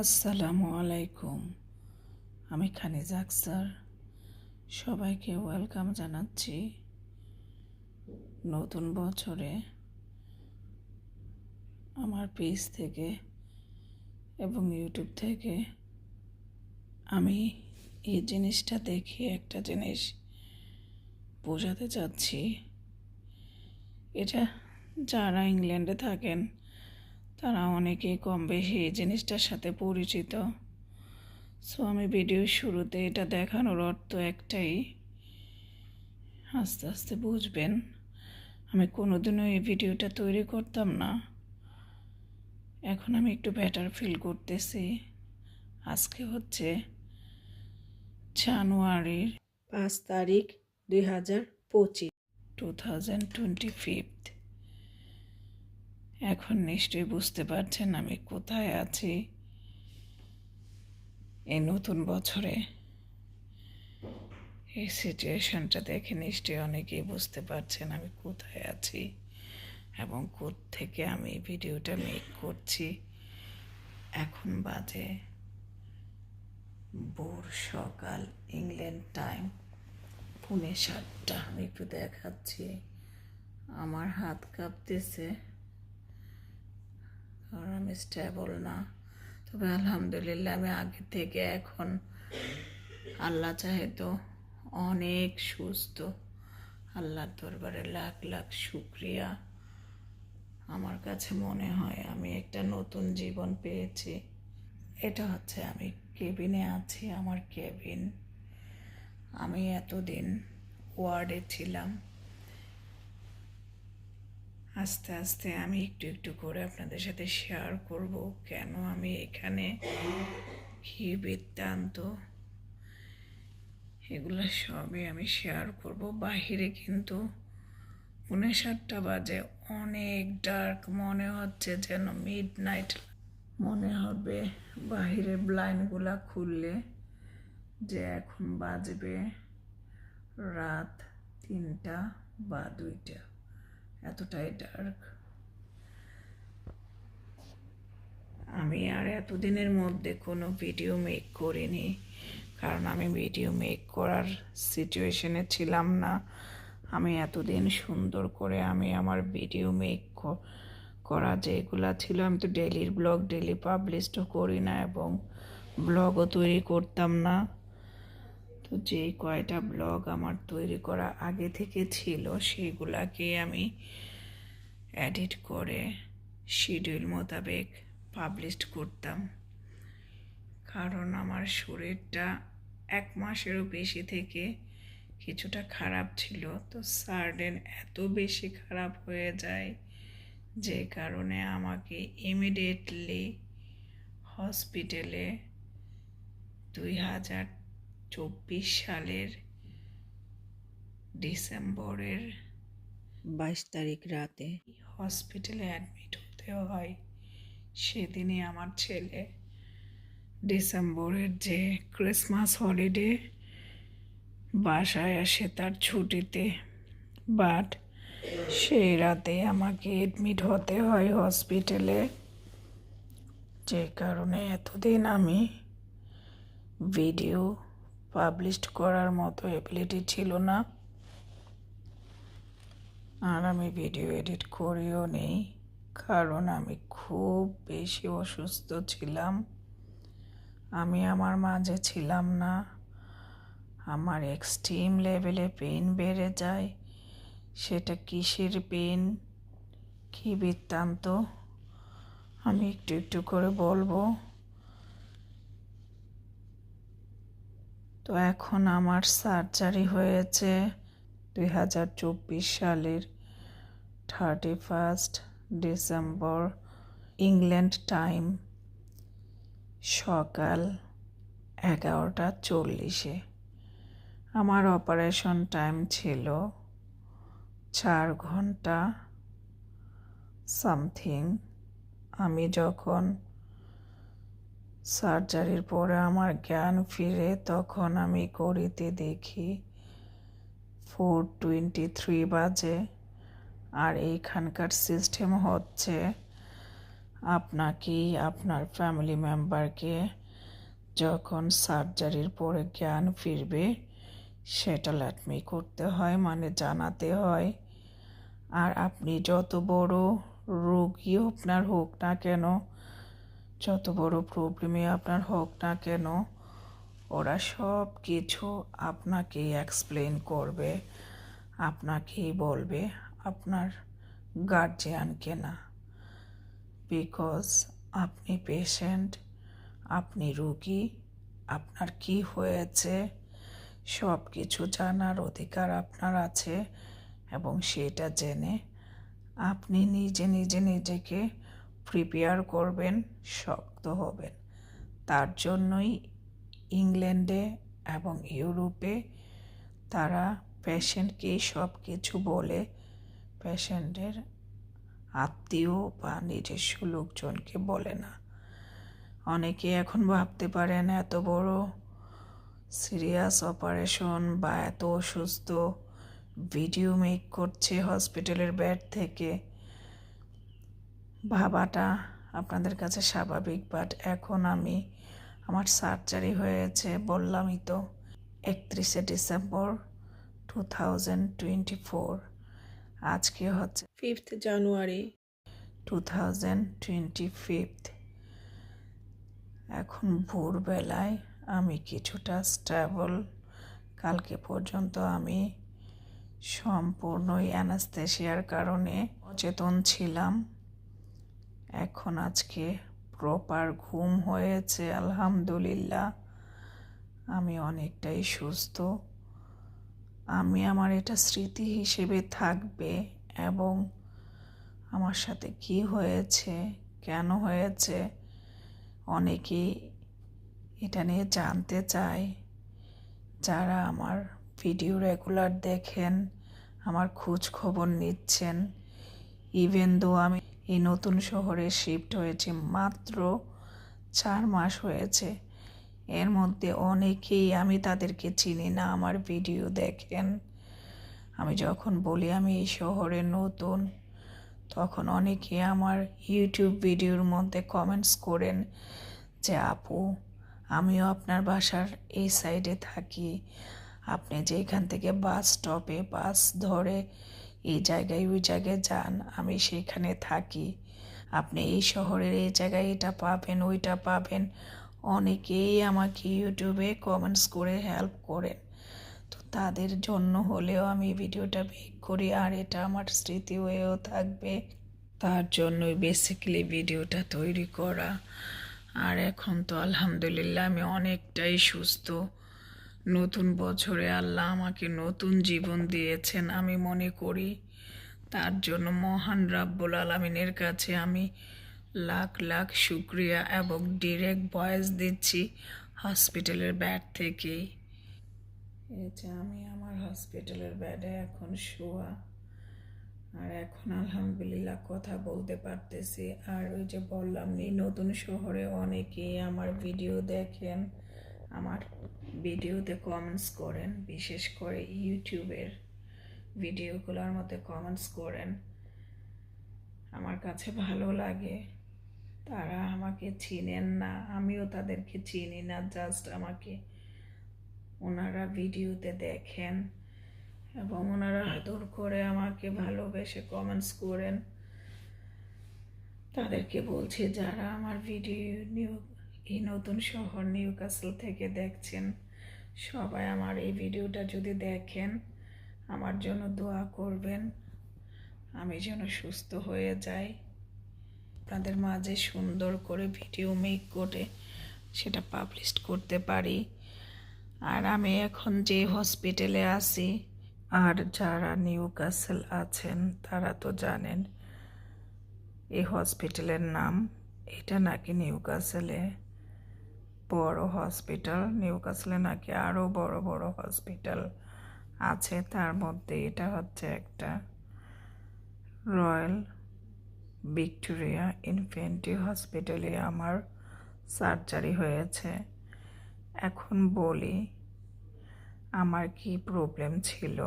আসসালামু আলাইকুম। আমি খানিজা আক্সার। সবাইকে ওয়েলকাম জানাচ্ছি নতুন বছরে আমার পেজ থেকে এবং ইউটিউব থেকে আমি এই জিনিসটা দেখে একটা জিনিস বোঝাতে চাচ্ছি। এটা যারা ইংল্যান্ডে থাকেন তারা অনেকেই কম বেশি এই জিনিসটার সাথে পরিচিত। সো আমি ভিডিওর শুরুতে এটা দেখানোর অর্থ একটাই। আস্তে আস্তে বুঝবেন, আমি কোনোদিনও এই ভিডিওটা তৈরি করতাম না। এখন আমি একটু বেটার ফিল করতেছি। আজকে হচ্ছে জানুয়ারির পাঁচ তারিখ দুই হাজার পঁচিশ টু থাউজেন্ড টোয়েন্টি ফিফথ এখন নিশ্চয়ই বুঝতে পারছেন আমি কোথায় আছি এই নতুন বছরে। এই সিচুয়েশনটা দেখে নিশ্চয়ই অনেকেই বুঝতে পারছেন আমি কোথায় আছি এবং থেকে আমি ভিডিওটা মেক করছি। এখন বাজে ভোর সকাল ইংল্যান্ড টাইম পুনে সাতটা। আমি একটু দেখাচ্ছি। আমার হাত কাঁপতেছে। কারণ আমি স্টেবল না। তবে আলহামদুলিল্লাহ আমি আগে থেকে এখন আল্লাহ চাহে তো অনেক সুস্থ। আল্লাহর দরবারে লাখ লাখ শুক্রিয়া। আমার কাছে মনে হয় আমি একটা নতুন জীবন পেয়েছি। এটা হচ্ছে আমি কেবিনে আছি, আমার কেবিন। আমি এতদিন ওয়ার্ডে ছিলাম। আস্তে আস্তে আমি একটু একটু করে আপনাদের সাথে শেয়ার করব কেন আমি এখানে কী বৃত্তান্ত? এগুলো সবই আমি শেয়ার করব। বাহিরে কিন্তু পৌনে সাতটা বাজে। অনেক ডার্ক মনে হচ্ছে যেন মিড নাইট মনে হবে বাহিরে ব্লাইন্ডগুলা খুললে যে এখন বাজবে রাত তিনটা বা দুইটা। এতটাই ডার্ক আমি আর এতদিনের মধ্যে কোনো ভিডিও মেক করিনি, কারণ আমি ভিডিও মেক করার সিচুয়েশনে ছিলাম না। আমি এতদিন সুন্দর করে আমি আমার ভিডিও মেক করা যেগুলো ছিল, আমি তো ডেলির ব্লগ ডেলি পাবলিশও করি না এবং ব্লগও তৈরি করতাম না। তো যেই কয়টা ব্লগ আমার তৈরি করা আগে থেকে ছিল, সেগুলাকে আমি এডিট করে শিডিউল মোতাবেক পাবলিশ করতাম। কারণ আমার শরীরটা এক মাসেরও বেশি থেকে কিছুটা খারাপ ছিল। তো সার্ডেন এত বেশি খারাপ হয়ে যায় যে কারণে আমাকে ইমিডিয়েটলি হসপিটালে দুই হাজার চব্বিশ সালের ডিসেম্বরের বাইশ তারিখ রাতে হসপিটালে অ্যাডমিট হতে হয়। সেদিনই আমার ছেলে ডিসেম্বরের যে ক্রিসমাস হলিডে বাসায় আসে তার ছুটিতে। বাট সেই রাতে আমাকে অ্যাডমিট হতে হয় হসপিটালে। যে কারণে এতদিন আমি ভিডিও পাবলিশ করার মতো অ্যাবিলিটি ছিল না। আর আমি ভিডিও এডিট করিও নেই, কারণ আমি খুব বেশি অসুস্থ ছিলাম। আমি আমার মাঝে ছিলাম না। আমার এক্সট্রিম লেভেলে পেন বেড়ে যায়। সেটা কিসের পেন কী বৃত্তান্ত? আমি একটু একটু করে বলব। তো এখন আমার সার্জারি হয়েছে দুই হাজার চব্বিশ সালের thirty first December, England time, সকাল এগারোটা চল্লিশে। আমার অপারেশন টাইম ছিল চার ঘণ্টা সামথিং। আমি যখন সার্জারির পরে আমার জ্ঞান ফিরে, তখন আমি করিতে দেখি ফোর টোয়েন্টি থ্রি বাজে। আর এইখানকার সিস্টেম হচ্ছে আপনাকে আপনার ফ্যামিলি মেম্বারকে যখন সার্জারির পরে জ্ঞান ফিরবে, সেটা ল্যাটমি করতে হয় মানে জানাতে হয়। আর আপনি যত বড় রোগী আপনার হোক না কেন যত বড় প্রবলেমে আপনার হোক না কেন, ওরা সব কিছু আপনাকেই এক্সপ্লেন করবে, আপনাকেই বলবে, আপনার গার্জিয়ানকে না। বিকজ আপনি পেশেন্ট আপনি রুগী, আপনার কি হয়েছে, সব কিছু জানার অধিকার আপনার আছে, এবং সেটা জেনে আপনি নিজে নিজে নিজেকে প্রিপেয়ার করবেন, শক্ত হবেন। তার জন্যই ইংল্যান্ডে এবং ইউরোপে তারা পেশেন্টকে সব কিছু বলে পেশেন্টের আত্মীয় বা নিজস্ব লোকজনকে বলে না। অনেকে এখন ভাবতে পারেন, এত বড় সিরিয়াস অপারেশন বা এত অসুস্থ, ভিডিও মেক করছে হসপিটালের বেড থেকে। ভাবাটা আপনাদের কাছে স্বাভাবিক বাট এখন আমি আমার সার্জারি হয়েছে বললামই তো, একত্রিশে December two thousand twenty four আজকে হচ্ছে fifth January two thousand twenty fifth এখন ভোরবেলায় আমি কিছুটা স্টেবল কালকে পর্যন্ত আমি সম্পূর্ণই অ্যানাস্থেশিয়ার কারণে অচেতন ছিলাম। এখন আজকে প্রপার ঘুম হয়েছে, আলহামদুলিল্লাহ। আমি অনেকটাই সুস্থ। আমি আমার এটা স্মৃতি হিসেবে থাকবে এবং আমার সাথে কি হয়েছে, কেন হয়েছে অনেকেই এটা নিয়ে জানতে চায়। যারা আমার ভিডিও রেগুলার দেখেন, আমার খোঁজ খবর নিচ্ছেন ইভেন দো আমি এই নতুন শহরে শিফট হয়েছি মাত্র চার মাস হয়েছে। এর মধ্যে অনেকেই আমি তাদেরকে চিনি না, আমার ভিডিও দেখেন। আমি যখন বলি আমি এই শহরে নতুন, তখন অনেকে আমার ইউটিউব ভিডিওর মধ্যে কমেন্টস করেন যে, আপু, আমিও আপনার বাসার এই সাইডে থাকি। আপনি যে এখান থেকে বাস স্টপে বাস ধরে এই জায়গায় ওই জায়গায় যান, আমি সেখানে থাকি। আপনি এই শহরের এই জায়গায় এটা পাবেন, ওইটা পাবেন। অনেকেই আমাকে ইউটিউবে কমেন্টস করে হেল্প করেন। তো তাদের জন্য হলেও আমি ভিডিওটা মেক করি, আর এটা আমার স্মৃতি হয়েও থাকবে। তার জন্যই বেসিক্যালি ভিডিওটা তৈরি করা। আর এখন তো আলহামদুলিল্লাহ আমি অনেকটাই সুস্থ। নতুন বছরে আল্লাহ আমাকে নতুন জীবন দিয়েছেন, আমি মনে করি তার জন্য মহান রাব্বুল আলমিনের কাছে আমি লাখ লাখ শুক্রিয়া এবং ডিরেক্ট ভয়েস দিচ্ছি হসপিটালের ব্যাড থেকেই। এটা আমি আমার হসপিটালের ব্যাডে এখন শোয়া। আর এখন আলহামদুলিল্লাহ কথা বলতে পারতেছি। আর ওই যে বললাম, এই নতুন শহরে অনেকেই আমার ভিডিও দেখেন। আমার ভিডিওতে কমেন্টস করেন, বিশেষ করে ইউটিউবের ভিডিওগুলোর মধ্যে কমেন্টস করেন। আমার কাছে ভালো লাগে। তারা আমাকে চিনেন না, আমিও তাদেরকে চিনি না জাস্ট আমাকে ওনারা ভিডিওতে দেখেন এবং ওনারা আদর করে আমাকে ভালোবেসে কমেন্টস করেন। তাদেরকে বলছি, যারা আমার ভিডিও নিউ এই নতুন শহর নিউ কাসল থেকে দেখছেন সবাই আমার এই ভিডিওটা যদি দেখেন, আমার জন্য দোয়া করবেন। আমি যেন সুস্থ হয়ে যাই। আপনাদের মাঝে সুন্দর করে ভিডিও মেক করে সেটা পাবলিশ করতে পারি। আর আমি এখন যে হসপিটালে আছি, আর যারা নিউ কাসেল আছেন, তারা তো জানেন, এই হসপিটালের নাম, এটা নাকি নিউ কাসেলে? বড় হসপিটাল নিউ কাসলে নাকি আরও বড় বড় হসপিটাল আছে। তার মধ্যে এটা হচ্ছে একটা রয়্যাল ভিক্টোরিয়া ইনফেন্টি হসপিটালে আমার সার্জারি হয়েছে। এখন বলি, আমার কি প্রবলেম ছিল?